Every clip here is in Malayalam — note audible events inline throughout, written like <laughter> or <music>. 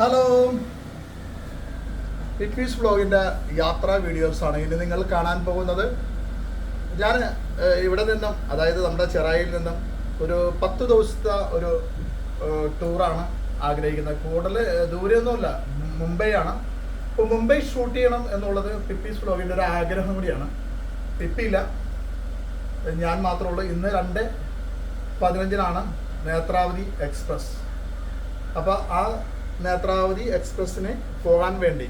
ഹലോ ഇറ്റ്വീസ് വ്ളോഗിന്റെ യാത്രാ വീഡിയോസ് ആണ് ഇനി നിങ്ങൾ കാണാൻ പോകുന്നത്. ഞാൻ ഇവിടെ നിന്നും അതായത് നമ്മുടെ ചെറായിൽ നിന്നും ഒരു പത്ത് ദിവസത്തെ ഒരു ടൂറാണ് ആഗ്രഹിക്കുന്നത്. കൂടുതൽ ദൂരെയൊന്നുമില്ല മുംബൈ ആണ് അപ്പോൾ മുംബൈ ഷൂട്ട് ചെയ്യണം എന്നുള്ളത് പിപ്പീസ് വ്ളോഗിന്റെ ഒരു ആഗ്രഹം കൂടിയാണ്. പിപ്പിയില്ല ഞാൻ മാത്രമേ ഉള്ളൂ. ഇന്ന് രണ്ട് പതിനഞ്ചിനാണ് നേത്രാവതി എക്സ്പ്രസ് അപ്പോൾ ആ നേത്രാവതി എക്സ്പ്രസ്സിന് പോകാൻ വേണ്ടി.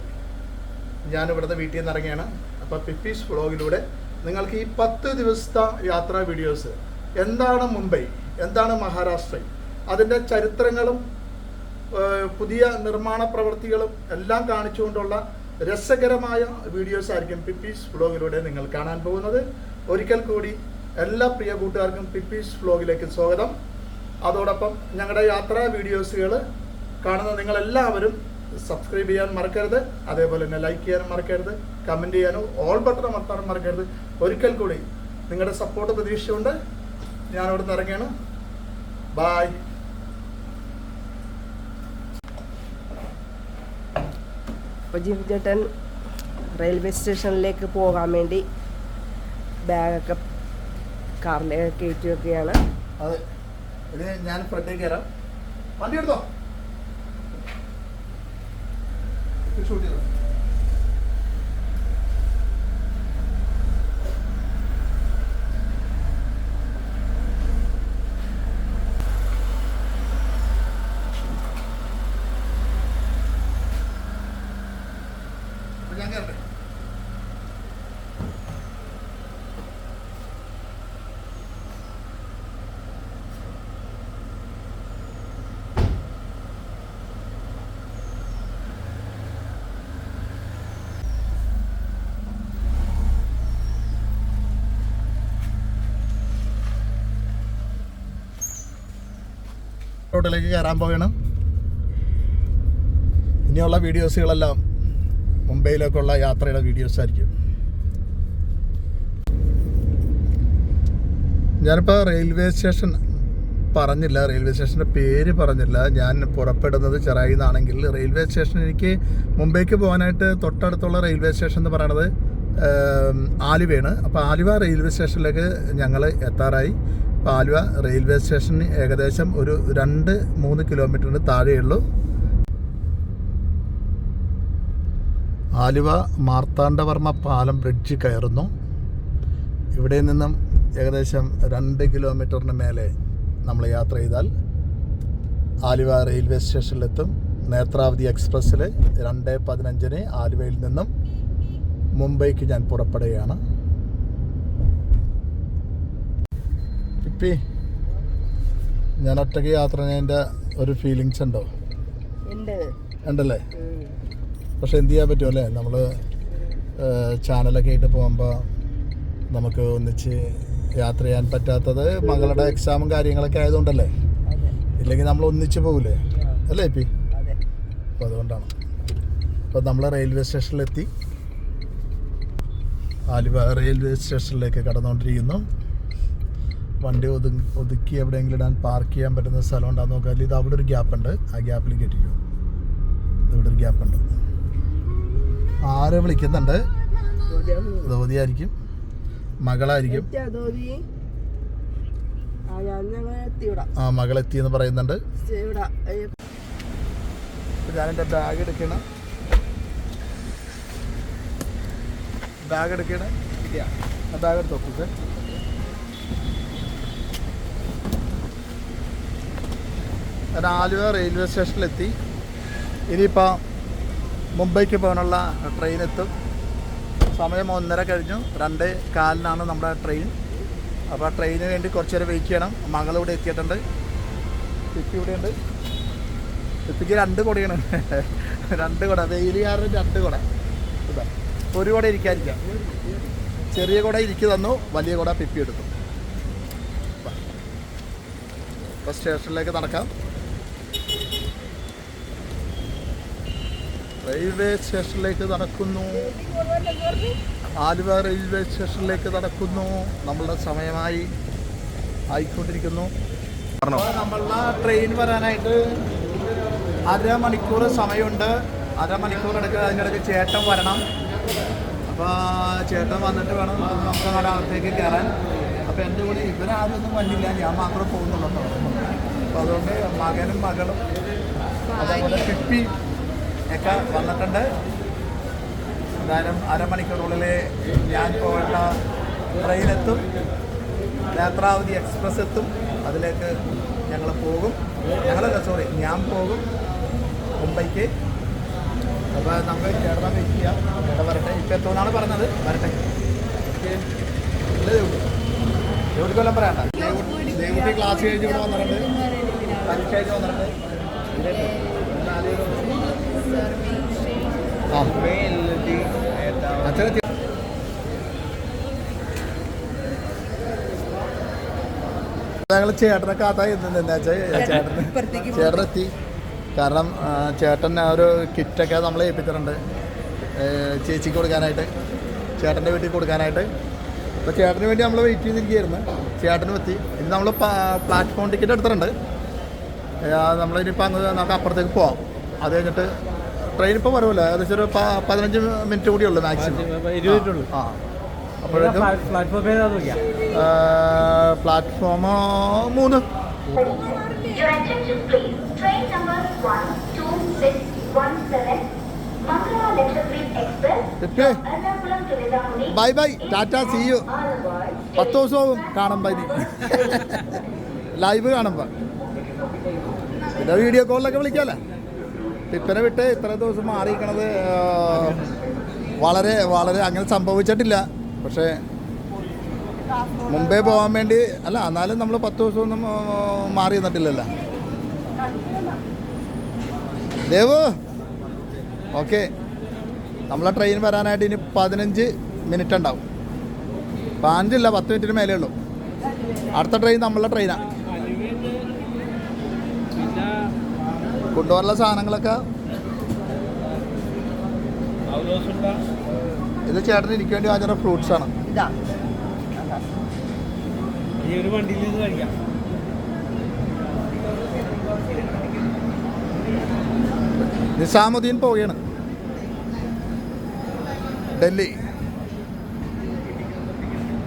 ഞാൻ ഇവിടുത്തെ വീട്ടിൽ നിന്ന് ഇറങ്ങിയാണ്. അപ്പോൾ പിപ്പീസ് വ്ളോഗിലൂടെ നിങ്ങൾക്ക് ഈ പത്ത് ദിവസത്തെ യാത്രാ വീഡിയോസ് എന്താണ് മുംബൈ എന്താണ് മഹാരാഷ്ട്ര അതിന്റെ ചരിത്രങ്ങളും പുതിയ നിർമ്മാണ പ്രവൃത്തികളും എല്ലാം കാണിച്ചുകൊണ്ടുള്ള രസകരമായ വീഡിയോസ് ആയിരിക്കും പിപ്പീസ് വ്ളോഗിലൂടെ നിങ്ങൾ കാണാൻ പോകുന്നത്. ഒരിക്കൽ കൂടി എല്ലാ പ്രിയ കൂട്ടുകാർക്കും പിപ്പീസ് വ്ളോഗിലേക്ക് സ്വാഗതം. അതോടൊപ്പം ഞങ്ങളുടെ യാത്രാ വീഡിയോസുകൾ കാണുന്ന നിങ്ങളെല്ലാവരും സബ്സ്ക്രൈബ് ചെയ്യാൻ മറക്കരുത് അതേപോലെ തന്നെ ലൈക്ക് ചെയ്യാനും മറക്കരുത് കമന്റ് ചെയ്യാനും ഓൾ ബട്ടൺ അമർത്താനും മറക്കരുത്. ഒരിക്കൽ കൂടി നിങ്ങളുടെ സപ്പോർട്ട് പ്രതീക്ഷിച്ചുകൊണ്ട് ഞാൻ ഇവിടെ നിന്ന് ഇറങ്ങിയാണ് ബായ് അപ്പോൾ ജിം ചേട്ടൻ റെയിൽവേ സ്റ്റേഷനിലേക്ക് പോകാൻ വേണ്ടി ബാഗൊക്കെ കാറിലേക്ക് കയറ്റി വെക്കുകയാണ്. അതെ. ഞാൻ ഫ്രണ്ടിൽ കയറാം വണ്ടി എടുത്തോ? ഷൂട്ട് ചെയ്തോ അപ്പൊ ഞാൻ കയറട്ടെ റോഡിലേക്ക് കയറാൻ പോകണം ഇനിയുള്ള വീഡിയോസുകളെല്ലാം മുംബൈയിലേക്കുള്ള യാത്രയുടെ വീഡിയോസ് ആയിരിക്കും. ഞാനിപ്പോൾ റെയിൽവേ സ്റ്റേഷൻ പറഞ്ഞില്ല റെയിൽവേ സ്റ്റേഷന്റെ പേര് പറഞ്ഞില്ല. ഞാൻ പുറപ്പെടുന്നത് ചെറായി നിന്നാണെങ്കിൽ റെയിൽവേ സ്റ്റേഷൻ എനിക്ക് മുംബൈക്ക് പോകാനായിട്ട് തൊട്ടടുത്തുള്ള റെയിൽവേ സ്റ്റേഷൻ എന്ന് പറയണത് ആലുവയാണ്. അപ്പോൾ ആലുവ റെയിൽവേ സ്റ്റേഷനിലേക്ക് ഞങ്ങൾ എത്താറായി. ആലുവ റെയിൽവേ സ്റ്റേഷന് ഏകദേശം ഒരു രണ്ട് മൂന്ന് കിലോമീറ്ററിന് താഴെയുള്ളൂ. ആലുവ മാർത്താണ്ഡവർമ്മ പാലം ബ്രിഡ്ജ് കയറുന്നു. ഇവിടെ നിന്നും ഏകദേശം രണ്ട് കിലോമീറ്ററിന് മേലെ നമ്മൾ യാത്ര ചെയ്താൽ ആലുവ റെയിൽവേ സ്റ്റേഷനിലെത്തും. നേത്രാവതി എക്സ്പ്രസ്സിൽ രണ്ട് പതിനഞ്ചിന് ആലുവയിൽ നിന്നും മുംബൈക്ക് ഞാൻ പുറപ്പെടുകയാണ്. ഇപ്പി ഞാൻ ഒറ്റയ്ക്ക് യാത്ര ചെയ്യുന്നതിന്റെ ഒരു ഫീലിങ്സ് ഉണ്ടോ? ഉണ്ട്. ഉണ്ടല്ലേ? പക്ഷെ എന്ത് ചെയ്യാൻ പറ്റും അല്ലേ? നമ്മൾ ചാനലൊക്കെ ആയിട്ട് പോകുമ്പോൾ നമുക്ക് ഒന്നിച്ച് യാത്ര ചെയ്യാൻ പറ്റാത്തത് മകളുടെ എക്സാമും കാര്യങ്ങളൊക്കെ ആയതുകൊണ്ടല്ലേ? ഇല്ലെങ്കിൽ നമ്മൾ ഒന്നിച്ച് പോകില്ലേ അല്ലേ പി അതെ. അപ്പോൾ അതുകൊണ്ടാണ്. അപ്പോൾ നമ്മൾ റെയിൽവേ സ്റ്റേഷനിലെത്തി ആലുവ റെയിൽവേ സ്റ്റേഷനിലേക്ക് കടന്നുകൊണ്ടിരിക്കുന്നു. വണ്ടി ഒതുങ്ങി ഒതുക്കി എവിടെയെങ്കിലും ഇടാൻ പാർക്ക് ചെയ്യാൻ പറ്റുന്ന സ്ഥലം ഉണ്ടാകുന്ന നോക്കിയാൽ ഇത് അവിടെ ഒരു ഗ്യാപ്പ് ഉണ്ട്. ആ ഗ്യാപ്പിൽ കയറ്റിക്കോ. ഇവിടെ ഒരു ഗ്യാപ്പ് ഉണ്ട്. ആരെ വിളിക്കുന്നുണ്ട്? ധോതിയായിരിക്കും മകളായിരിക്കും? ആ മകളെത്തി എന്ന് പറയുന്നുണ്ട്. ഞാനെന്റെ ബാഗ് എടുക്കണം. ബാഗ് എടുക്കണം. ബാഗ് എടുത്ത് നോക്കൂ ഞാൻ ആലുവ റെയിൽവേ സ്റ്റേഷനിലെത്തി ഇനിയിപ്പോൾ മുംബൈക്ക് പോകാനുള്ള ട്രെയിൻ എത്തും. സമയം ഒന്നര കഴിഞ്ഞു. രണ്ട് കാലിനാണ് നമ്മുടെ ട്രെയിൻ അപ്പോൾ ആ ട്രെയിനിന് വേണ്ടി കുറച്ച് നേരം വെയിറ്റ് ചെയ്യണം. മകൾ ഇവിടെ എത്തിയിട്ടുണ്ട്. ചിപ്പി ഇവിടെയുണ്ട് ചിപ്പിക്ക് രണ്ട് കൊടയാണ്. രണ്ട് കുട. വെയിൽ കാരണം രണ്ട് കുട. ഒരു കുട ഇരിക്കാതിരിക്കാം ചെറിയ കുട ഇരിക്കു തന്നു. വലിയ കുട പിപ്പി എടുത്തു. അപ്പോൾ സ്റ്റേഷനിലേക്ക് നടക്കാം. റെയിൽവേ സ്റ്റേഷനിലേക്ക് നടക്കുന്നു. ആലുവ റെയിൽവേ സ്റ്റേഷനിലേക്ക് നടക്കുന്നു. നമ്മളുടെ സമയമായി ആയിക്കൊണ്ടിരിക്കുന്നു. നമ്മളുടെ ട്രെയിൻ വരാനായിട്ട് അരമണിക്കൂർ സമയമുണ്ട്. അരമണിക്കൂർ എടുക്കുക അതിനിടയ്ക്ക് ചേട്ടൻ വരണം. അപ്പോൾ ചേട്ടൻ വന്നിട്ട് വേണം നമുക്ക് നമ്മുടെ അകത്തേക്ക് കയറാൻ. അപ്പോൾ എന്റെ കൂടെ ഇവരാരൊന്നും ഒന്നും വന്നില്ല. ഞാൻ മാത്രം പോകുന്നുള്ളൂ അപ്പോൾ അതുകൊണ്ട് മകനും മകളും അതേപോലെ പിപ്പി ഒക്കെ വന്നിട്ടുണ്ട് എന്തായാലും അരമണിക്കൂറുള്ളിൽ ഞാൻ പോകേണ്ട ട്രെയിനെത്തും നേത്രാവതി എക്സ്പ്രസ് എത്തും അതിലേക്ക് ഞങ്ങൾ പോകും ഞങ്ങളല്ല സോറി ഞാൻ പോകും മുംബൈക്ക് അപ്പോൾ നമുക്ക് ചേട്ടനെ വെയിറ്റ് ചേട്ടൻ വരട്ടെ ഇപ്പം എത്തുമെന്നാണ് പറഞ്ഞത് വരട്ടെ ജോലി കൊല്ലം പറയണ്ട ദേവുട്ടി ക്ലാസ് കഴിഞ്ഞ് ഇവിടെ വന്നിട്ടുണ്ട് പരീക്ഷ കഴിഞ്ഞ് വന്നിട്ടുണ്ട് അച്ഛനെ ഞങ്ങൾ ചേട്ടനെ കാത്തായി എന്താ ചേട്ടൻ ചേട്ടന് ചേട്ടനെത്തി. കാരണം ചേട്ടൻ ആ ഒരു കിറ്റൊക്കെ നമ്മൾ ഏൽപ്പിച്ചിട്ടുണ്ട്. ചേച്ചിക്ക് കൊടുക്കാനായിട്ട് ചേട്ടന്റെ വീട്ടിൽ കൊടുക്കാനായിട്ട്. അപ്പോൾ ചേട്ടന് വേണ്ടി നമ്മൾ വെയിറ്റ് ചെയ്തിരിക്കുകയായിരുന്നു. ചേട്ടനും എത്തി. ഇനി നമ്മൾ പ്ലാറ്റ്ഫോം ടിക്കറ്റ് എടുത്തിട്ടുണ്ട്. ഏ, നമ്മളിനിയിപ്പോൾ അങ്ങ് നമുക്ക് അപ്പുറത്തേക്ക് പോവാം. അത് കഴിഞ്ഞിട്ട് ട്രെയിൻ ഇപ്പോൾ വരുമല്ലോ ഏകദേശം ഒരു പതിനഞ്ച് മിനിറ്റ് കൂടി ഉള്ളു മാക്സിമം ഇരുപത് മിനിറ്റ് ഉള്ളൂ. ആ അപ്പോഴേക്കും പ്ലാറ്റ്ഫോം പ്ലാറ്റ്ഫോം മൂന്ന്. Your attention please. 12617 Mangala Lakshadweep Express. എപ്പേ Ernakulam to bye bye tata see you പത്ത് ദിവസവും കാണുമ്പോൾ ഇനി ലൈവ് <laughs> കാണുമ്പോൾ പിന്നെ വീഡിയോ കോളിലൊക്കെ വിളിക്കാമല്ലേ ടിപ്പനെ വിട്ട് ഇത്ര ദിവസം മാറിയിരിക്കണത് വളരെ വളരെ അങ്ങനെ സംഭവിച്ചിട്ടില്ല. പക്ഷേ മുംബൈ പോകാൻ വേണ്ടി അല്ല എന്നാലും നമ്മൾ പത്ത് ദിവസമൊന്നും മാറി നിന്നിട്ടില്ലല്ലോ. ദേവ് ഓക്കെ. നമ്മളെ ട്രെയിൻ വരാനായിട്ട് ഇനി പതിനഞ്ച് മിനിറ്റ് ഉണ്ടാവും. പതിനഞ്ചില്ല പത്ത് മിനിറ്റിന് മേലേ ഉള്ളൂ. അടുത്ത ട്രെയിൻ നമ്മളെ ട്രെയിനാണ് കൊണ്ടുപോകാനുള്ള സാധനങ്ങളൊക്കെ? ഇത് ചേട്ടന് എനിക്ക് വേണ്ടി വാങ്ങിച്ച ഫ്രൂട്ട്സ് ആണ്. ഈ ഒരു വണ്ടിയിൽ നിന്ന് കഴിക്കാം. നിസാമുദ്ദീൻ പോവുകയാണ്. Delhi.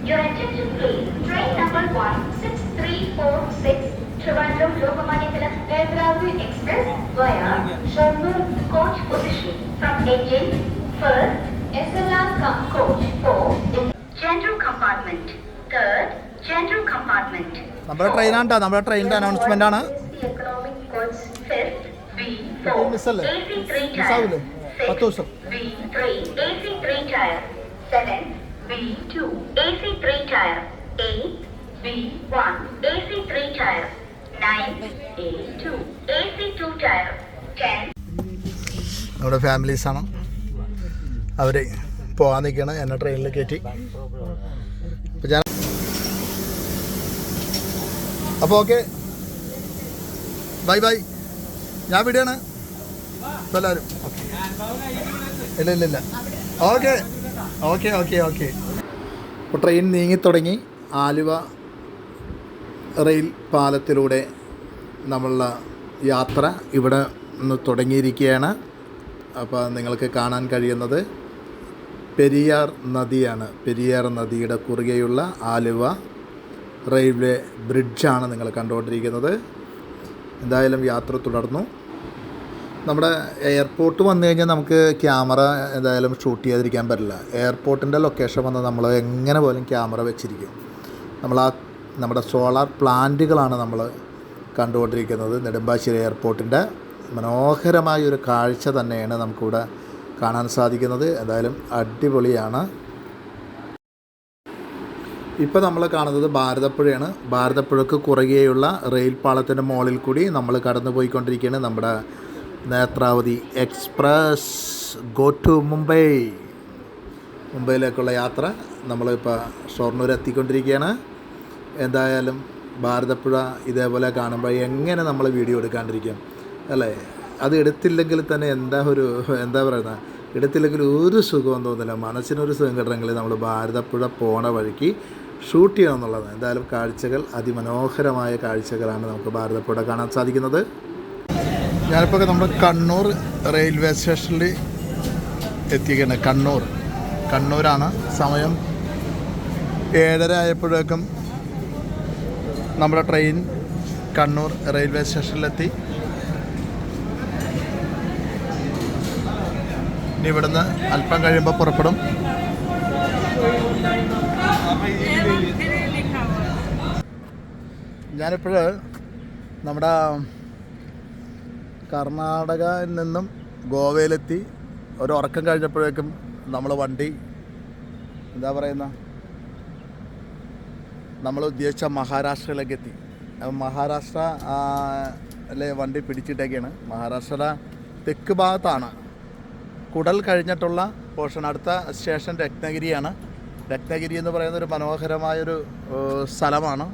Your attention please. Train number 16346 Netravati Express via Sharpur coach position from engine first SLR cum coach 4 general compartment third general compartment നമ്മുടെ ട്രെയിനാണ് കേട്ടോ നമ്മുടെ ട്രെയിനിന്റെ അനൗൺസ്മെന്റ് ആണ് AC economic coach fifth ഇപ്പോൾ B4 മിസ്സല്ലേ? AC3 മിസ്സാവൂലേ? tire പത്ത് ദിവസം. B3 AC3 tire seventh B2 AC3 tire eighth B1 AC3 tire ninth A2 AC2 tire ten നമ്മുടെ ഫാമിലീസാണ് അവർ പോകാൻ നിൽക്കണം എന്നെ ട്രെയിനിൽ കയറ്റി അപ്പോൾ അപ്പോൾ ഓക്കെ ബൈ ബൈ ഞാൻ വിടുകയാണ് എല്ലാവരും ഇല്ല ഇല്ല ഇല്ല. Okay okay okay okay train നീങ്ങിത്തുടങ്ങി Aluva rail പാലത്തിലൂടെ നമ്മളുടെ യാത്ര ഇവിടെ നിന്ന് തുടങ്ങിയിരിക്കുകയാണ്. അപ്പോൾ നിങ്ങൾക്ക് കാണാൻ കഴിയുന്നത് പെരിയാർ നദിയാണ്. പെരിയാർ നദിയുടെ കുറുകെയുള്ള ആലുവ റെയിൽവേ ബ്രിഡ്ജാണ് നിങ്ങൾ കണ്ടുകൊണ്ടിരിക്കുന്നത്. എന്തായാലും യാത്ര തുടർന്നു. നമ്മുടെ എയർപോർട്ട് വന്നു കഴിഞ്ഞാൽ നമുക്ക് ക്യാമറ എന്തായാലും ഷൂട്ട് ചെയ്യാതിരിക്കാൻ പറ്റില്ല. എയർപോർട്ടിന്റെ ലൊക്കേഷൻ വന്ന് നമ്മൾ എങ്ങനെ പോലും ക്യാമറ വെച്ചിരിക്കും. നമ്മൾ ആ നമ്മുടെ സോളാർ പ്ലാന്റുകളാണ് നമ്മൾ കണ്ടുകൊണ്ടിരിക്കുന്നത് നെടുമ്പാശ്ശേരി എയർപോർട്ടിന്റെ. മനോഹരമായ ഒരു കാഴ്ച തന്നെയാണ് നമുക്കിവിടെ കാണാൻ സാധിക്കുന്നത്. എന്തായാലും അടിപൊളിയാണ്. ഇപ്പോൾ നമ്മൾ കാണുന്നത് ഭാരതപ്പുഴയാണ്. ഭാരതപ്പുഴക്ക് കുറുകെയുള്ള റെയിൽ പാളത്തിന്റെ മുകളിൽ കൂടി നമ്മൾ കടന്നു പോയിക്കൊണ്ടിരിക്കുകയാണ് നമ്മുടെ Netravati express go to Mumbai. മുംബൈയിലേക്കുള്ള യാത്ര നമ്മളിപ്പോൾ ഷൊർണൂർ എത്തിക്കൊണ്ടിരിക്കുകയാണ്. എന്തായാലും ഭാരതപ്പുഴ ഇതേപോലെ കാണുമ്പോൾ എങ്ങനെ നമ്മൾ വീഡിയോ എടുക്കാണ്ടിരിക്കും അല്ലേ? അത് എടുത്തില്ലെങ്കിൽ തന്നെ എന്താ ഒരു എന്താ പറയുന്നത്? എടുത്തില്ലെങ്കിൽ ഒരു സുഖവും തോന്നില്ല. മനസ്സിനൊരു സുഖം കിട്ടണമെങ്കിൽ നമ്മൾ ഭാരതപ്പുഴ പോണ വഴിക്ക് ഷൂട്ട് ചെയ്യണം എന്നുള്ളത്. എന്തായാലും കാഴ്ചകൾ അതിമനോഹരമായ കാഴ്ചകളാണ് നമുക്ക് ഭാരതപ്പുഴ കാണാൻ സാധിക്കുന്നത്. ഞാനിപ്പോൾ നമ്മുടെ കണ്ണൂർ റെയിൽവേ സ്റ്റേഷനിൽ എത്തിക്കുകയാണ് കണ്ണൂർ. കണ്ണൂരാണ്. സമയം ഏഴര ആയപ്പോഴേക്കും നമ്മുടെ ട്രെയിൻ കണ്ണൂർ റെയിൽവേ സ്റ്റേഷനിലെത്തി. ഇനി ഇവിടുന്ന് അല്പം കഴിയുമ്പോൾ പുറപ്പെടും. ഞാനിപ്പോൾ നമ്മുടെ കർണാടകയിൽ നിന്നും ഗോവയിലെത്തി. ഒരു ഉറക്കം കഴിഞ്ഞപ്പോഴേക്കും നമ്മൾ വണ്ടി എന്താ പറയുന്ന നമ്മൾ ഉദ്ദേശിച്ച മഹാരാഷ്ട്രയിലേക്ക് എത്തി മഹാരാഷ്ട്ര അല്ലെ വണ്ടി പിടിച്ചിട്ടൊക്കെയാണ് മഹാരാഷ്ട്ര തെക്ക് ഭാഗത്താണ്. കുടൽ കഴിഞ്ഞിട്ടുള്ള പോർഷൻ അടുത്ത സ്റ്റേഷൻ രത്നഗിരിയാണ്. രത്നഗിരി എന്ന് പറയുന്ന ഒരു മനോഹരമായൊരു സ്ഥലമാണ്.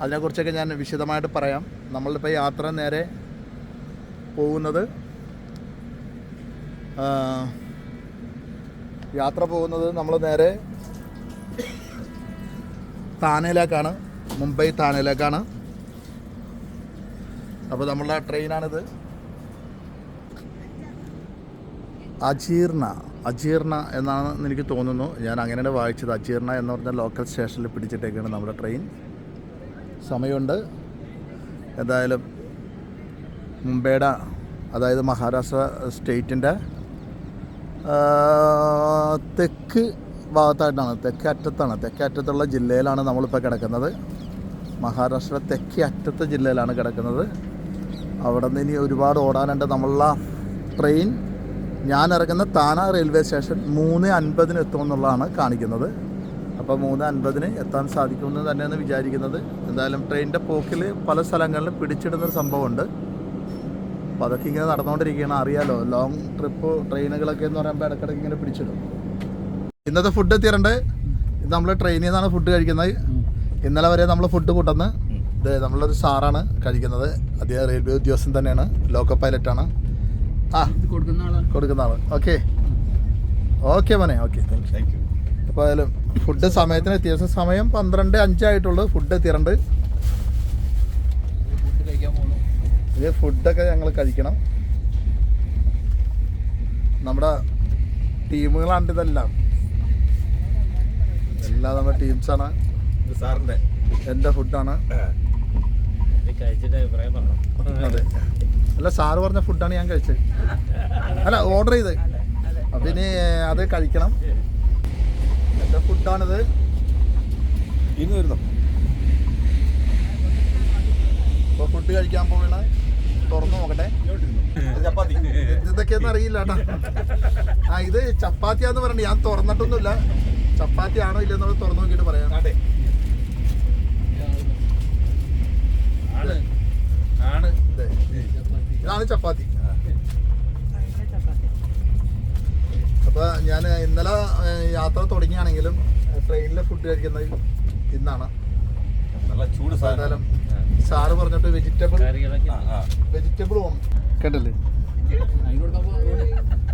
അതിനെക്കുറിച്ചൊക്കെ ഞാൻ വിശദമായിട്ട് പറയാം. നമ്മളിപ്പോൾ യാത്ര നേരെ പോകുന്നത് യാത്ര പോകുന്നത് നമ്മൾ നേരെ താനയിലേക്കാണ് മുംബൈ താനയിലേക്കാണ് അപ്പോൾ നമ്മളുടെ ട്രെയിനാണിത്. അജീർണ അജീർണ എന്നാണെന്ന് എനിക്ക് തോന്നുന്നു. ഞാൻ അങ്ങനെയാണ് വായിച്ചത്. അജീർണ എന്ന് പറഞ്ഞ ലോക്കൽ സ്റ്റേഷനിൽ പിടിച്ചിട്ടേക്കാണ് നമ്മുടെ ട്രെയിൻ. സമയമുണ്ട്. എന്തായാലും മുംബൈയുടെ അതായത് മഹാരാഷ്ട്ര സ്റ്റേറ്റിന്റെ തെക്ക് ഭാഗത്തായിട്ടാണ് തെക്കേ അറ്റത്താണ്. തെക്കേ അറ്റത്തുള്ള ജില്ലയിലാണ് നമ്മളിപ്പോൾ കിടക്കുന്നത്. മഹാരാഷ്ട്ര തെക്കേ അറ്റത്തെ ജില്ലയിലാണ് കിടക്കുന്നത്. അവിടെ നിന്ന് ഇനി ഒരുപാട് ഓടാനുണ്ട് നമ്മളുള്ള ട്രെയിൻ ഞാൻ ഇറങ്ങുന്ന താന റെയിൽവേ സ്റ്റേഷൻ മൂന്ന് അൻപതിന് എത്തുമെന്നുള്ളതാണ് കാണിക്കുന്നത്. അപ്പോൾ മൂന്ന് അൻപതിന് എത്താൻ സാധിക്കുമെന്ന് തന്നെയാണ് വിചാരിക്കുന്നത്. എന്തായാലും ട്രെയിനിന്റെ പോക്കിൽ പല സ്ഥലങ്ങളിലും പിടിച്ചിടുന്നൊരു സംഭവമുണ്ട്. അപ്പോൾ അതൊക്കെ ഇങ്ങനെ നടന്നുകൊണ്ടിരിക്കുകയാണ്. അറിയാലോ ലോങ് ട്രിപ്പ് ട്രെയിനുകളൊക്കെ എന്ന് പറയുമ്പോൾ ഇടയ്ക്കിടയ്ക്ക് ഇങ്ങനെ പിടിച്ചിടും. ഇന്നത്തെ ഫുഡ് എത്തിയിട്ടുണ്ട് ഇത് നമ്മൾ ട്രെയിനിൽ നിന്നാണ് ഫുഡ് കഴിക്കുന്നത്. ഇന്നലെ വരെ നമ്മൾ ഫുഡ് കൂട്ടുന്നത് ഇത് നമ്മളൊരു സാറാണ് കഴിക്കുന്നത്. അദ്ദേഹം റെയിൽവേ ഉദ്യോഗസ്ഥൻ തന്നെയാണ്. ലോക്കൽ പൈലറ്റ് ആണ്. ആ കൊടുക്കുന്ന ആൾ? ഓക്കെ ഓക്കെ മോനെ ഓക്കെ താങ്ക് യു അപ്പോൾ അതിലും ഫുഡ് സമയത്തിന് എത്തിയ സമയം പന്ത്രണ്ട് അഞ്ചായിട്ടുള്ളൂ ഫുഡ് എത്തിയിട്ടുണ്ട് ഇത് ഫുഡൊക്കെ ഞങ്ങൾ കഴിക്കണം. നമ്മുടെ ടീമുകളാണ് ഇതെല്ലാം. എല്ലാം നമ്മുടെ ടീംസാണ് സാറിന്റെ. എന്റെ ഫുഡാണ് അതെ. അല്ല സാറ് പറഞ്ഞ ഫുഡാണ് ഞാൻ കഴിച്ചത്. അല്ല ഓർഡർ ചെയ്ത്. അപ്പം ഇനി അത് കഴിക്കണം. എന്റെ ഫുഡാണിത് ഇന്ന് വരുന്നു? ഇപ്പോൾ ഫുഡ് കഴിക്കാൻ പോകണ തുറന്നു നോക്കട്ടെ. ചപ്പാത്തി. എന്തൊക്കെയെന്ന് അറിയില്ല ആ ഇത് ചപ്പാത്തിയാന്ന് പറഞ്ഞു ഞാൻ തുറന്നിട്ടൊന്നുമില്ല. ചപ്പാത്തി ആണോ ഇല്ലെന്നുള്ളത് തുറന്നു നോക്കിയിട്ട് പറയാം. അതെ. ആണ്. ആണ്. ഇതെ. ഇതാണ് ചപ്പാത്തി. അപ്പൊ ഞാൻ ഇന്നലെ യാത്ര തുടങ്ങിയാണെങ്കിലും ട്രെയിനിലെ ഫുഡ് കഴിക്കുന്നത് ഇന്നാണ്. നല്ല ചൂട് സാധനം. സാറ് പറഞ്ഞിട്ട് വെജിറ്റബിൾ. വെജിറ്റബിൾ കേട്ടില്ലേ? കേട്ടല്ലേ?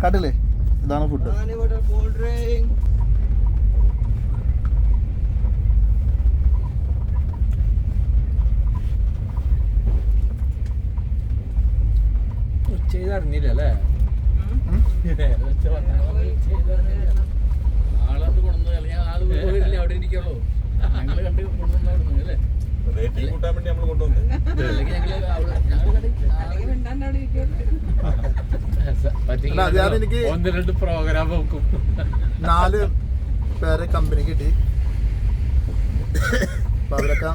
കണ്ടില്ലേ ഇതാണ് ഫുഡ് അറിഞ്ഞില്ല അല്ലേ. ആളത് കൊണ്ടു അല്ലെങ്കിൽ ആൾ പോയില്ല അവിടെ ഇരിക്കുള്ളൂ. ഞങ്ങൾ കണ്ട് കൊണ്ടുവന്നു അല്ലേ? റേറ്റിംഗ് കൂട്ടാൻ വേണ്ടി നമ്മൾ കൊണ്ടുവന്നു. എനിക്ക് ഒന്ന് രണ്ട് പ്രോഗ്രാം വെക്കും നാല് പേരെ കമ്പനി കിട്ടി. അപ്പൊ അവരൊക്കെ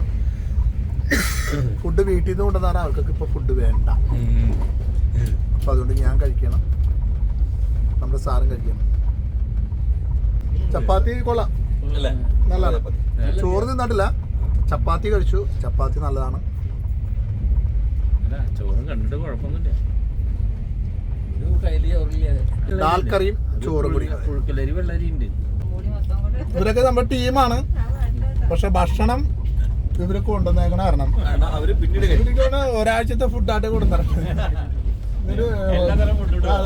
ഫുഡ് വീട്ടിൽ നിന്ന് കൊണ്ടുവന്നാണ് അവർക്കൊക്കെ ഇപ്പൊ ഫുഡ് വേണ്ട. അപ്പൊ അതുകൊണ്ട് ഞാൻ കഴിക്കണം. നമ്മുടെ സാറും കഴിക്കണം. ചപ്പാത്തി കൊള്ളാം. നല്ലതാണ്. ചോറ് തിന്നിട്ടില്ല. ചപ്പാത്തി കഴിച്ചു. ചപ്പാത്തി നല്ലതാണ്. ദാൽ കറിയും ചോറും കൂടി. ഇവരൊക്കെ നമ്മുടെ ടീമാണ്. പക്ഷെ ഭക്ഷണം ഇവരൊക്കെ കൊണ്ടുവന്നേക്കണ കാരണം ഒരാഴ്ചത്തെ ഫുഡായിട്ട് കൊടുത്തിട്ടുണ്ട്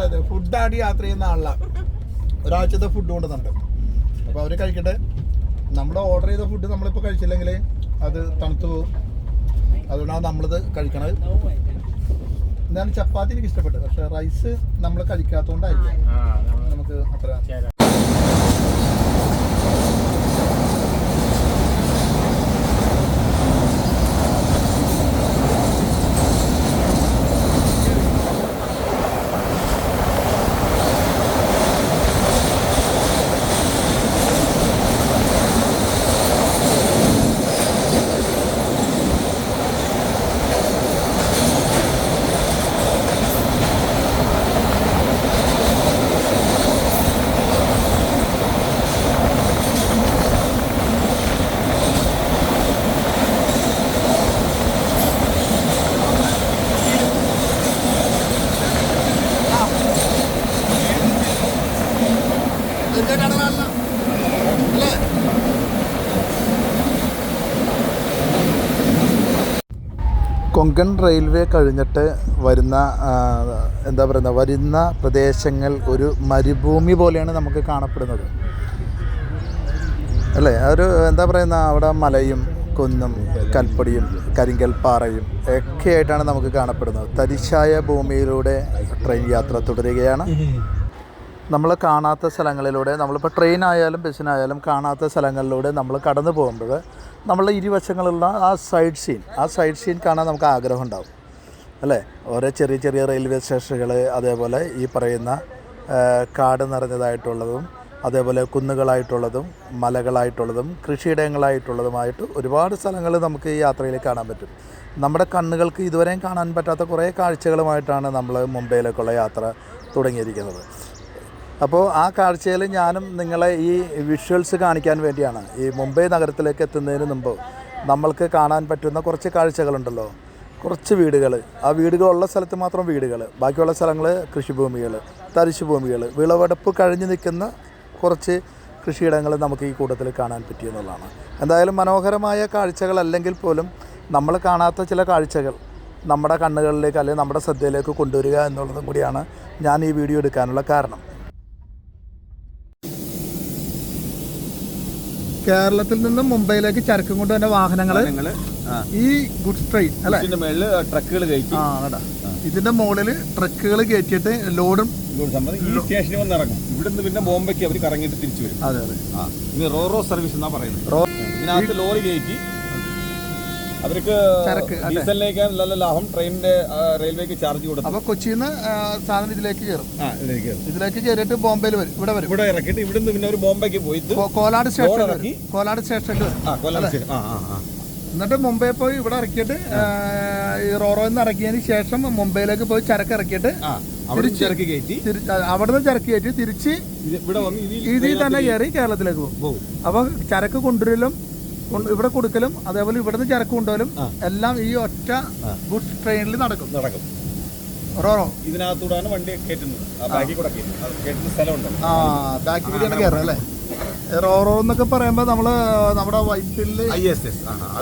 അതെ ഫുഡായിട്ട് യാത്ര ചെയ്യുന്ന ആളാ. ഒരാഴ്ചത്തെ ഫുഡ് കൊണ്ടുവന്നിട്ടുണ്ട് അപ്പോൾ അവർ കഴിക്കട്ടെ. നമ്മൾ ഓർഡർ ചെയ്ത ഫുഡ് നമ്മളിപ്പോൾ കഴിച്ചില്ലെങ്കിൽ അത് തണുത്തു പോകും. അതുകൊണ്ടാണ് നമ്മളിത് കഴിക്കണത്. എന്നാലും ചപ്പാത്തി എനിക്ക് ഇഷ്ടപ്പെട്ടു പക്ഷെ റൈസ് നമ്മൾ കഴിക്കാത്തതുകൊണ്ടായിരിക്കും നമുക്ക് അത്ര അല്ലേ കൊങ്കൺ റെയിൽവേ കഴിഞ്ഞിട്ട് വരുന്ന എന്താ പറയുക വരുന്ന പ്രദേശങ്ങൾ ഒരു മരുഭൂമി പോലെയാണ് നമുക്ക് കാണപ്പെടുന്നത്. അല്ലേ? ഒരു എന്താ പറയുന്ന അവിടെ മലയും കുന്നും കൽപ്പടിയും കരിങ്കൽ പാറയും ഒക്കെ ആയിട്ടാണ് നമുക്ക് കാണപ്പെടുന്നത്. തരിശായ ഭൂമിയിലൂടെ ട്രെയിൻ യാത്ര തുടരുകയാണ്. നമ്മൾ കാണാത്ത സ്ഥലങ്ങളിലൂടെ നമ്മളിപ്പോൾ ട്രെയിനായാലും ബസ്സിനായാലും കാണാത്ത സ്ഥലങ്ങളിലൂടെ നമ്മൾ കടന്നു പോകുമ്പോൾ നമ്മളെ ഇരുവശങ്ങളുള്ള ആ സൈഡ് സീൻ ആ സൈഡ് സീൻ കാണാൻ നമുക്ക് ആഗ്രഹം ഉണ്ടാവും അല്ലേ? ഓരോ ചെറിയ ചെറിയ റെയിൽവേ സ്റ്റേഷനുകൾ അതേപോലെ ഈ പറയുന്ന കാട് നിറഞ്ഞതായിട്ടുള്ളതും അതേപോലെ കുന്നുകളായിട്ടുള്ളതും മലകളായിട്ടുള്ളതും കൃഷിയിടങ്ങളായിട്ടുള്ളതുമായിട്ട് ഒരുപാട് സ്ഥലങ്ങൾ നമുക്ക് ഈ യാത്രയിൽ കാണാൻ പറ്റും. നമ്മുടെ കണ്ണുകൾക്ക് ഇതുവരെയും കാണാൻ പറ്റാത്ത കുറേ കാഴ്ചകളുമായിട്ടാണ് നമ്മൾ മുംബൈയിലേക്കുള്ള യാത്ര തുടങ്ങിയിരിക്കുന്നത്. അപ്പോൾ ആ കാഴ്ചയിൽ ഞാനും നിങ്ങളെ ഈ വിഷ്വൽസ് കാണിക്കാൻ വേണ്ടിയാണ്. ഈ മുംബൈ നഗരത്തിലേക്ക് എത്തുന്നതിന് മുമ്പ് നമ്മൾക്ക് കാണാൻ പറ്റുന്ന കുറച്ച് കാഴ്ചകളുണ്ടല്ലോ. കുറച്ച് വീടുകൾ. ആ വീടുകളുള്ള സ്ഥലത്ത് മാത്രം വീടുകൾ. ബാക്കിയുള്ള സ്ഥലങ്ങൾ കൃഷിഭൂമികൾ തരിശുഭൂമികൾ. വിളവെടുപ്പ് കഴിഞ്ഞ് നിൽക്കുന്ന കുറച്ച് കൃഷിയിടങ്ങൾ നമുക്ക് ഈ കൂട്ടത്തിൽ കാണാൻ പറ്റിയെന്നുള്ളതാണ് എന്തായാലും മനോഹരമായ കാഴ്ചകൾ അല്ലെങ്കിൽ പോലും നമ്മൾ കാണാത്ത ചില കാഴ്ചകൾ നമ്മുടെ കണ്ണുകളിലേക്ക് അല്ലെങ്കിൽ നമ്മുടെ ശ്രദ്ധയിലേക്ക് കൊണ്ടുവരിക എന്നുള്ളതും കൂടിയാണ് ഞാൻ ഈ വീഡിയോ എടുക്കാനുള്ള കാരണം. കേരളത്തിൽ നിന്നും മുംബൈയിലേക്ക് ചരക്കും കൊണ്ട് തന്നെ വാഹനങ്ങൾ ഈ ഗുഡ്സ് ട്രെയിൻ അല്ലെ? ട്രക്കുകൾ ആ ഇതിന്റെ മുകളിൽ ട്രക്കുകൾ കയറ്റിയിട്ട് ലോഡും ഈ സ്റ്റേഷനിൽ വന്ന് ഇറങ്ങും. ഇവിടുന്ന് പിന്നെ ബോംബെക്ക് അവർ കറങ്ങിയിട്ട് തിരിച്ചു വരും. അതെ അതെ. ആ. ഇനി റോറോ സർവീസ് എന്നാ പറയുന്നത്. റോ ഇതിനകത്ത് ലോറി കയറ്റി അവർക്ക്? ഡീസലിനേക്ക് നല്ല ലാഭം ട്രെയിനിന്റെ റെയിൽവേക്ക് ചാർജ് കൊടുത്തു അപ്പൊ കൊച്ചിയിൽ നിന്ന് സാധനം ഇതിലേക്ക് കയറും. ഇതിലേക്ക് കയറിയിട്ട് ബോംബെയിൽ വരും. ഇവിടെ വരും. ഇവിടെ ഇറക്കിയിട്ട് ഇവിടുന്ന് പിന്നെ ഒരു ബോംബെക്ക് കോ- കോലാട് സ്റ്റേഷനിൽ കോലാട് സ്റ്റേഷനിൽ വരും. എന്നിട്ട് മുംബൈ പോയി ഇവിടെ ഇറക്കിയിട്ട് ഈ റോറോയിൽ നിന്ന് ഇറക്കിയതിന് ശേഷം മുംബൈയിലേക്ക് പോയി ചരക്ക് ഇറക്കിയിട്ട് അവിടെ ചരക്ക് കയറ്റി. തിരി- അവിടെ നിന്ന് ചരക്ക് കയറ്റി തിരിച്ച് ഇതിൽ തന്നെ കയറി കേരളത്തിലേക്ക് പോകും. അപ്പൊ ചരക്ക് കൊണ്ടുവരലും കൊണ്ട് ഇവിടെ കൊടുക്കലും അതേപോലെ ഇവിടുന്ന് ചരക്ക് കൊണ്ടുപോലും എല്ലാം ഈ ഒറ്റ ഗുഡ്സ് ട്രെയിനിൽ നടക്കും. നടക്കും. റോറോ. ഇതിനകത്തൂടാണ് വണ്ടി കയറ്റുന്നത്. ആ ബാക്കിൽ കൂടെ കയറ്റും. കയറ്റുന്ന സ്ഥലമുണ്ട്. ആ ബാക്കി കൂടിയാണ് കയറുന്നത് അല്ലേ? റോറോ എന്നൊക്കെ പറയുമ്പോൾ നമ്മൾ നമ്മുടെ വൈപ്പിന്റെ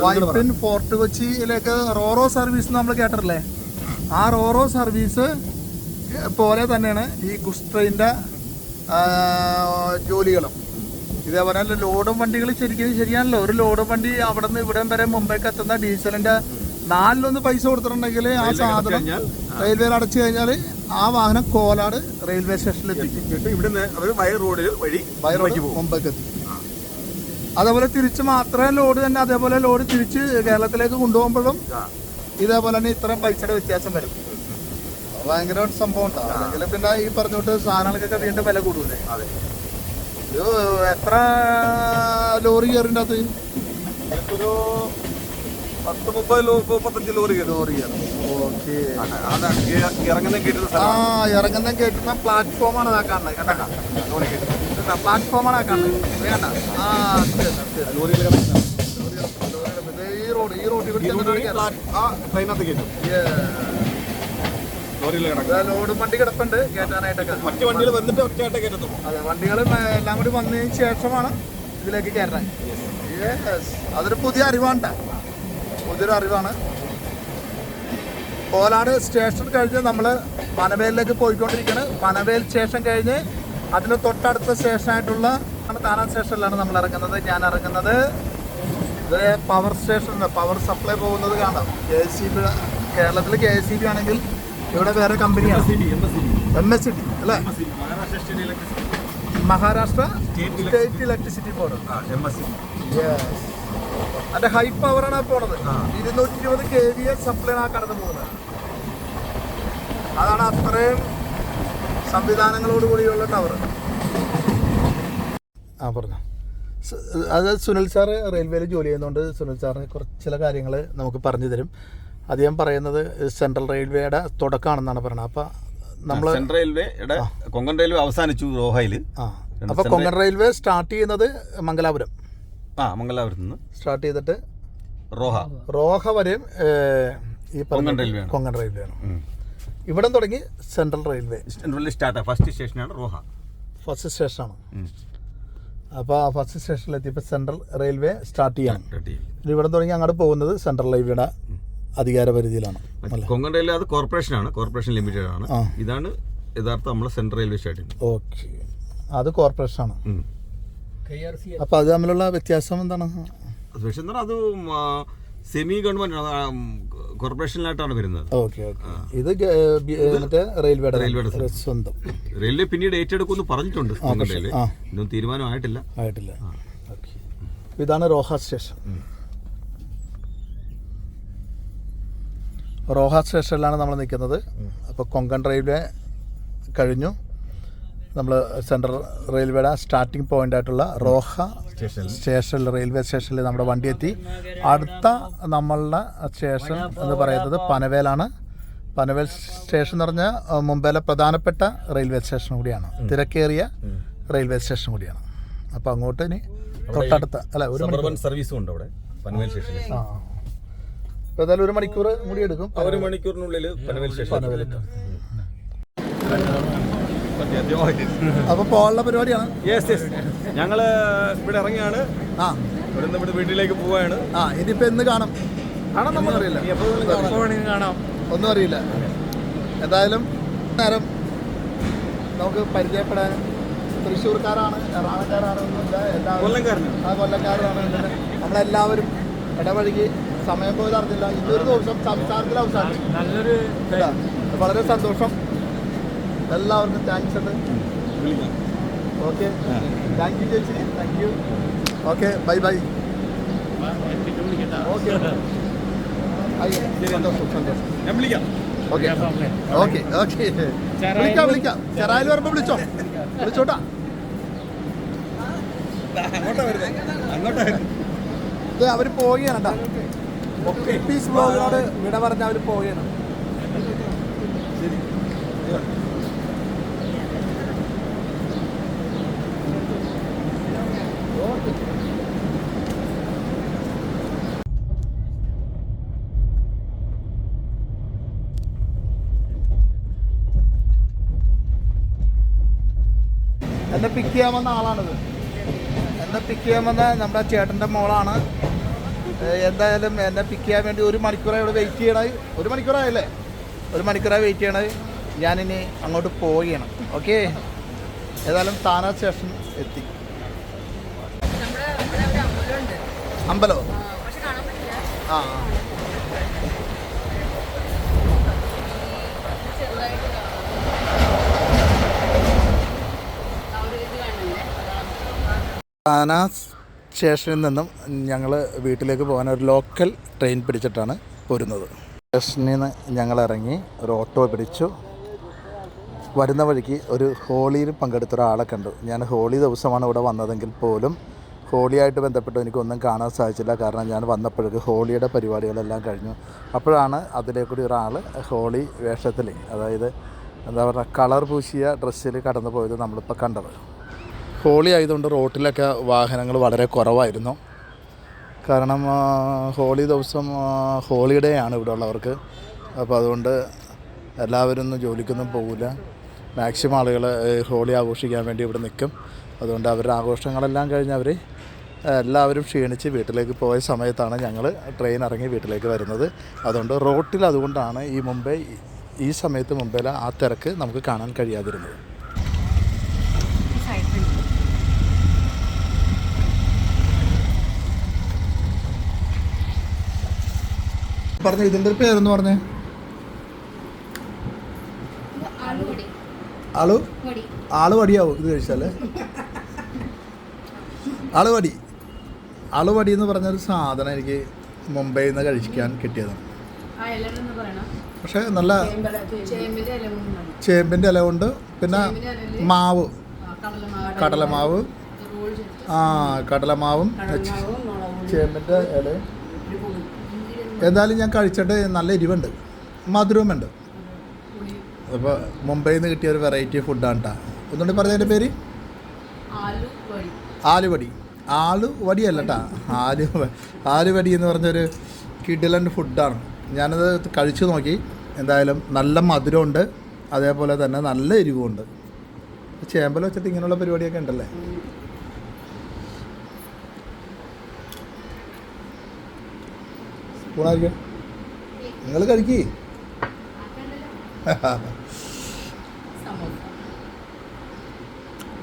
വൈപ്പിൻ ഫോർട്ട് കൊച്ചിയിലേക്ക് റോറോ സർവീസ് നമ്മൾ കേട്ടിട്ടില്ലേ? ആ റോറോ സർവീസ് പോലെ തന്നെയാണ് ഈ ഗുഡ്സ് ട്രെയിനിന്റെ ജോലികളും. ഇതേപോലെ പറഞ്ഞാൽ ലോഡും വണ്ടികൾ ശരിക്കും ശരിയാണല്ലോ. ഒരു ലോഡ് വണ്ടി അവിടെ നിന്ന് ഇവിടെ വരെ മുംബൈക്ക് എത്തുന്ന ഡീസലിന്റെ നാലിലൊന്ന് പൈസ കൊടുത്തിട്ടുണ്ടെങ്കിൽ ആ സാധനം റെയിൽവേ അടച്ചു കഴിഞ്ഞാൽ ആ വാഹനം കോലാട് റെയിൽവേ സ്റ്റേഷനിൽ എത്തിക്കും. ഇവിടുന്ന് അവർ റോഡിൽ വഴി മുമ്പേക്ക് എത്തി. അതേപോലെ തിരിച്ച് മാത്രമേ ലോഡ് തന്നെ അതേപോലെ ലോഡ് തിരിച്ച് കേരളത്തിലേക്ക് കൊണ്ടുപോകുമ്പോഴും ഇതേപോലെ തന്നെ ഇത്രയും പൈസയുടെ വ്യത്യാസം വരും. ഭയങ്കര സംഭവം ഉണ്ടാവും. അല്ലെങ്കിൽ പിന്നെ ഈ പറഞ്ഞോട്ട് സാധനങ്ങൾക്കൊക്കെ വീണ്ടും വില കൂടുതലേ അതെ. ഇത് എത്ര ലോറി കയറിന്റെ അകത്ത്? ഒരു പത്ത് മുപ്പത് മുപ്പത്തഞ്ച് ലോറി ലോറി ഓക്കെ. ഇറങ്ങുന്ന കേട്ടുന്ന ആ ഇറങ്ങുന്ന കേട്ടുന്ന പ്ലാറ്റ്ഫോമാണ് ആ കാണുന്നത്. കേട്ടോ. ലോറി പ്ലാറ്റ്ഫോമാണ് ആ കാണുന്നത്. വേണ്ട ആ ഈ റോഡ് ഈ റോഡിൽ ആ ട്രെയിനകത്ത് കേട്ടു ലോഡ് വണ്ടി കിടപ്പുണ്ട് കയറ്റാനായിട്ടൊക്കെ മറ്റു വണ്ടികൾ വന്നിട്ട് ഒറ്റയായിട്ട് കയറ്റത്തുള്ളൂ അതെ വണ്ടികൾ എല്ലാം കൂടി വന്നതിന് ശേഷമാണ് ഇതിലേക്ക് കയറാൻ. Yes. അതൊരു പുതിയ അറിവാണ്. പുതിയൊരു അറിവാണ്. കോലാട് സ്റ്റേഷൻ കഴിഞ്ഞ് നമ്മൾ പനവേലിലേക്ക് പോയിക്കൊണ്ടിരിക്കുകയാണ് പനവേൽ സ്റ്റേഷൻ കഴിഞ്ഞ് അതിന് തൊട്ടടുത്ത സ്റ്റേഷനായിട്ടുള്ള താനാ സ്റ്റേഷനിലാണ് നമ്മൾ ഇറങ്ങുന്നത്. ഞാൻ ഇറങ്ങുന്നത് ഇത് പവർ സ്റ്റേഷൻ പവർ സപ്ലൈ പോകുന്നത് കാണാം. കെ എസ് സി ബി കേരളത്തിൽ കെ എസ് സി ബി ആണെങ്കിൽ ഇവിടെ വേറെ കമ്പനിയാണ് എം എസ് സി ഡി അല്ലേ? Maharashtra state electricity board. അതിന്റെ ഹൈ പവറാണ് പോണത്. ഇരുന്നൂറ്റി ഇരുപത് കെ വി എസ് സപ്ലൈ ആ കടന്നു പോകുന്നത്. അതാണ് അത്രയും സംവിധാനങ്ങളോട് കൂടിയുള്ള ടവർ ആ പറഞ്ഞു. അത് സുനിൽ സാറ് റെയിൽവേയിൽ ജോലി ചെയ്യുന്നതുകൊണ്ട് സുനിൽ സാറിന് കുറച്ച് ചില കാര്യങ്ങൾ നമുക്ക് പറഞ്ഞു തരും. അദ്ദേഹം പറയുന്നത് സെൻട്രൽ റെയിൽവേയുടെ തുടക്കമാണെന്നാണ് പറയുന്നത്. അപ്പോൾ നമ്മൾ സെൻട്രൽ റെയിൽവേയുടെ കൊങ്കൺ റെയിൽവേ അവസാനിച്ചു റോഹയിൽ ആ. അപ്പോൾ കൊങ്കൺ റെയിൽവേ സ്റ്റാർട്ട് ചെയ്യുന്നത് മംഗലാപുരം. ആ മംഗലാപുരത്ത് നിന്ന് സ്റ്റാർട്ട് ചെയ്തിട്ട് റോഹ. റോഹ വരെയും ഈ കൊങ്കൺ റെയിൽവേയാണ്. കൊങ്കൺ റെയിൽവേയാണ്. ഇവിടം തുടങ്ങി central railway. Central start. First സ്റ്റേഷനാണ് റോഹ. ഫസ്റ്റ് സ്റ്റേഷനാണ്. അപ്പോൾ ആ ഫസ്റ്റ് സ്റ്റേഷനിലെത്തിയപ്പോൾ സെൻട്രൽ റെയിൽവേ സ്റ്റാർട്ട് ചെയ്യണം. ഇവിടെ തുടങ്ങി അങ്ങോട്ട് പോകുന്നത് സെൻട്രൽ റെയിൽവേയുടെ അധികാര പരിധിയിലാണ് കൊങ്കൺ റെയിൽവേ അത് കോർപ്പറേഷനാണ്. കോർപ്പറേഷൻ ലിമിറ്റഡ് ആണ്. ഇതാണ് യഥാർത്ഥ നമ്മളെ സെൻട്രൽ റെയിൽവേ സ്റ്റേഷൻ ഓക്കെ. അത് കോർപ്പറേഷനാണ്. ആണ് അപ്പൊ അപ്പോൾ അത് തമ്മിലുള്ള വ്യത്യാസം എന്താണ്? എന്ന് പറഞ്ഞാൽ അത് സെമി ഗവൺമെന്റ് കോർപ്പറേഷനിലായിട്ടാണ് വരുന്നത്. Okay okay. ഇത് മറ്റേ റെയിൽവേയുടെ റെയിൽവേയുടെ സ്വന്തം. റെയിൽവേ പിന്നീട് ഏറ്റെടുക്കുമെന്ന് പറഞ്ഞിട്ടുണ്ട് ഇന്നും തീരുമാനമായിട്ടില്ല. ആയിട്ടില്ല. ഓക്കെ. ഇതാണ് റോഹ സ്റ്റേഷൻ. റോഹ സ്റ്റേഷനിലാണ് നമ്മൾ നിൽക്കുന്നത്. അപ്പോൾ കൊങ്കൺ റെയിൽവേ കഴിഞ്ഞു. നമ്മൾ സെൻട്രൽ റെയിൽവേയുടെ സ്റ്റാർട്ടിംഗ് പോയിന്റ് ആയിട്ടുള്ള റോഹ സ്റ്റേഷനിൽ. റെയിൽവേ സ്റ്റേഷനിൽ നമ്മുടെ വണ്ടി എത്തി അടുത്ത നമ്മളുടെ സ്റ്റേഷൻ എന്ന് പറയുന്നത് പനവേലാണ്. പനവേൽ സ്റ്റേഷൻ എന്ന് പറഞ്ഞാൽ മുംബൈയിലെ പ്രധാനപ്പെട്ട റെയിൽവേ സ്റ്റേഷൻ കൂടിയാണ്. തിരക്കേറിയ റെയിൽവേ സ്റ്റേഷൻ കൂടിയാണ്. അപ്പോൾ അങ്ങോട്ട് ഇനി തൊട്ടടുത്ത അല്ല ഒരു സർവീസും ഉണ്ട് അവിടെ പനവേൽ സ്റ്റേഷനിൽ. ആ. ഏതായാലും ഒരു മണിക്കൂർ മുടി എടുക്കും ഒരു മണിക്കൂറിനുള്ളിൽ പനവേൽ സ്റ്റേഷൻ പനവേലിട്ട് അപ്പോൾ പോകാനുള്ള പരിപാടിയാണ്? യെസ് യെസ് ഞങ്ങൾ ഇവിടെ ഇറങ്ങിയാണ്. ആ. ഇവിടെ നിന്ന് ഇവിടെ വീട്ടിലേക്ക് പോവാണ്. ആ ഇനിയിപ്പോ എന്ന് കാണാം. അറിയില്ല. കാണാം. ഒന്നും അറിയില്ല. എന്തായാലും നേരം നമുക്ക് പരിചയപ്പെടാൻ തൃശ്ശൂർക്കാരാണ് എറണാകുളക്കാരാണ് ഒന്നുമില്ല. എല്ലാവരും കൊല്ലക്കാരാണ് നമ്മളെല്ലാവരും ഇടവഴുകി സമയം പോയത് അറിഞ്ഞില്ല. ഇന്നൊരു ദിവസം സംസാരത്തിൽ അവസാനം വളരെ സന്തോഷം. എല്ലാവർക്കും താങ്ക്സ് ഉണ്ട്. ഓക്കെ താങ്ക് യു ചേച്ചി. Thank you okay bye bye okay സന്തോഷം സന്തോഷം. ഞാൻ വിളിക്കാം. ഓക്കെ ഓക്കെ ഓക്കെ വിളിക്കാം വിളിക്കാം. ചെറായിൽ വരുമ്പോൾ വിളിച്ചോ. വിളിച്ചോട്ടാ. അങ്ങോട്ടാ വരുന്നത് അങ്ങോട്ടാ ഇത് അവർ പോവുകയാണ് കേട്ടോ പീസ് ബ്ലോഗിനോട് വിട പറഞ്ഞ അവർ പോവുകയാണ് എന്നെ പിക്ക് ചെയ്യാൻ വന്ന ആളാണിത്. എന്നെ പിക്ക് ചെയ്യാൻ വന്ന നമ്മുടെ ചേട്ടന്റെ മോളാണ്. എന്തായാലും എന്നെ പിക്ക് ചെയ്യാൻ വേണ്ടി ഒരു മണിക്കൂറായി ഇവിടെ വെയിറ്റ് ചെയ്യണത്. ഒരു മണിക്കൂറായല്ലേ? ഒരു മണിക്കൂറായി വെയിറ്റ് ചെയ്യണത്. ഞാനിനി അങ്ങോട്ട് പോവുകയാണ്. ഓക്കെ ഏതായാലും താന സ്റ്റേഷൻ എത്തി. അമ്പലോ? ആ ആ. സ്റ്റേഷനിൽ നിന്നും ഞങ്ങൾ വീട്ടിലേക്ക് പോകാൻ ഒരു ലോക്കൽ ട്രെയിൻ പിടിച്ചിട്ടാണ് പോരുന്നത്. സ്റ്റേഷനിൽ നിന്ന് ഞങ്ങൾ ഇറങ്ങി ഒരു ഓട്ടോ പിടിച്ചു. വരുന്ന വഴിക്ക് ഒരു ഹോളിയിൽ പങ്കെടുത്ത ഒരാളെ കണ്ടു. ഞാൻ ഹോളി ദിവസമാണ് ഇവിടെ വന്നതെങ്കിൽ പോലും ഹോളിയായിട്ട് ബന്ധപ്പെട്ട് എനിക്കൊന്നും കാണാൻ സാധിച്ചില്ല. കാരണം ഞാൻ വന്നപ്പോഴേക്ക് ഹോളിയുടെ പരിപാടികളെല്ലാം കഴിഞ്ഞു. അപ്പോഴാണ് അതിലേക്കൂടി ഒരാൾ ഹോളി വേഷത്തിൽ അതായത് എന്താ പറയുക കളർ പൂശിയ ഡ്രസ്സിൽ കടന്നു പോയത് നമ്മളിപ്പോൾ കണ്ടത്. ഹോളി ആയതുകൊണ്ട് റോട്ടിലൊക്കെ വാഹനങ്ങൾ വളരെ കുറവായിരുന്നു. കാരണം ഹോളി ദിവസം ഹോളിഡേ ആണ് ഇവിടെ ഉള്ളവർക്ക്. അപ്പോൾ അതുകൊണ്ട് എല്ലാവരും ഒന്നും ജോലിക്കൊന്നും പോകില്ല മാക്സിമം ആളുകൾ ഹോളി ആഘോഷിക്കാൻ വേണ്ടി ഇവിടെ നിൽക്കും. അതുകൊണ്ട് അവരുടെ ആഘോഷങ്ങളെല്ലാം കഴിഞ്ഞ് അവർ എല്ലാവരും ക്ഷീണിച്ച് വീട്ടിലേക്ക് പോയ സമയത്താണ് ഞങ്ങൾ ട്രെയിൻ ഇറങ്ങി വീട്ടിലേക്ക് വരുന്നത്. അതുകൊണ്ട് റോട്ടിൽ അതുകൊണ്ടാണ് ഈ മുംബൈ ഈ സമയത്ത് മുംബൈയിലെ ആ തിരക്ക് നമുക്ക് കാണാൻ കഴിയാതിരുന്നത്. പറഞ്ഞു ഇതിന്റെ പേരെന്ന് പറഞ്ഞേ? ആളു? ആൾ വടിയാവും ഇത് കഴിച്ചാൽ. ആൾ വടി. ആൾ വടി എന്ന് പറഞ്ഞൊരു സാധനം എനിക്ക് മുംബൈയിൽ നിന്ന് കഴിക്കാൻ കിട്ടിയതാണ്. ആ ഇലന്ന് പറയണം? പക്ഷേ നല്ല. ചേമ്പിന്റെ ഇല കൊണ്ട്. പിന്നെ മാവ്. കടലമാവ്. കടലമാവ്. ആ കടലമാവും ചേമ്പിന്റെ ഇല ഒരു പുളി എന്തായാലും ഞാൻ കഴിച്ചിട്ട് നല്ല എരിവുണ്ട്. മധുരവുമുണ്ട്. അപ്പോൾ മുംബൈയിൽ നിന്ന് കിട്ടിയ ഒരു വെറൈറ്റി ഫുഡാണ് കേട്ടോ ഒന്നുകൂടി പറഞ്ഞതിന്റെ പേര്? ആലുവടി. ആലുവടി. ആലു വടിയല്ല കേട്ടാ ആലു ആലുവടി എന്ന് പറഞ്ഞൊരു കിഡിലൻ ഫുഡാണ് ഞാനത് കഴിച്ചു നോക്കി. എന്തായാലും നല്ല മധുരമുണ്ട് അതേപോലെ തന്നെ നല്ല എരിവുമുണ്ട്. ചേമ്പൽ വെച്ചിട്ട് ഇങ്ങനെയുള്ള പരിപാടിയൊക്കെ ഉണ്ടല്ലേ? സ്പൂണായിരിക്കും നിങ്ങൾ കഴിക്കേ.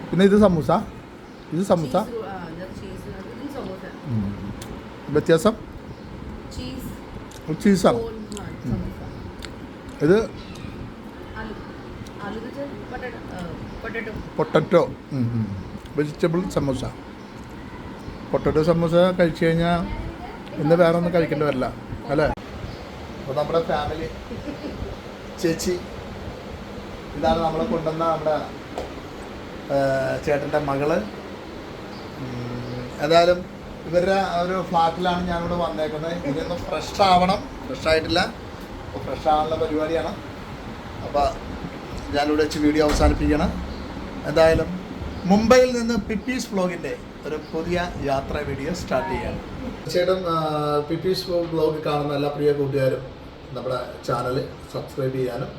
പിന്നെ ഇത് സമൂസ. ഇത് സമൂസ. വ്യത്യാസം? ചീസ്. ചീസാണ് ഇത് potato. Vegetable samosa. Potato samosa കഴിച്ചു കഴിഞ്ഞാൽ ഇന്ന് വേറെ ഒന്നും കഴിക്കേണ്ടി വരില്ല. അല്ലേ? അപ്പോൾ നമ്മുടെ ഫാമിലി ചേച്ചി ഇതാണ് നമ്മളെ കൊണ്ടുവന്ന നമ്മുടെ ചേട്ടന്റെ മകൾ. ഏതായാലും ഇവരുടെ ഒരു ഫ്ലാറ്റിലാണ് ഞാനിവിടെ വന്നേക്കുന്നത്. ഇതൊന്ന് ഫ്രഷ് ആവണം. ഫ്രഷ് ആയിട്ടില്ല. അപ്പോൾ ഫ്രഷ് ആവാനുള്ള പരിപാടിയാണ്. അപ്പോൾ ഞാനിവിടെ വെച്ച് വീഡിയോ അവസാനിപ്പിക്കണം എന്തായാലും മുംബൈയിൽ നിന്ന് പിപ്പീസ് വ്ളോഗിന്റെ ഒരു പുതിയ യാത്രാ വീഡിയോ സ്റ്റാർട്ട് ചെയ്യാം തീർച്ചയായിട്ടും പിപ്പീസ് ബ്ലോഗ് കാണുന്ന എല്ലാ പ്രിയ കൂട്ടുകാരും നമ്മുടെ ചാനൽ സബ്സ്ക്രൈബ് ചെയ്യാനും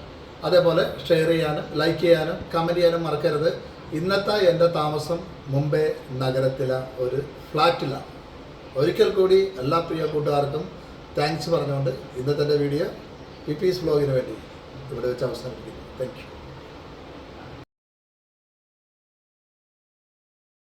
അതേപോലെ ഷെയർ ചെയ്യാനും ലൈക്ക് ചെയ്യാനും കമന്റ് ചെയ്യാനും മറക്കരുത്. ഇന്നത്തെ എന്റെ താമസം മുംബൈ നഗരത്തിലെ ഒരു ഫ്ലാറ്റിലാണ് ഒരിക്കൽ കൂടി എല്ലാ പ്രിയ കൂട്ടുകാർക്കും താങ്ക്സ് പറഞ്ഞുകൊണ്ട് ഇന്നത്തെ വീഡിയോ പിപ്പീസ് ബ്ലോഗിന് വേണ്ടി ഇവിടെ വെച്ച് അവസാനിപ്പിക്കുന്നു. Thank you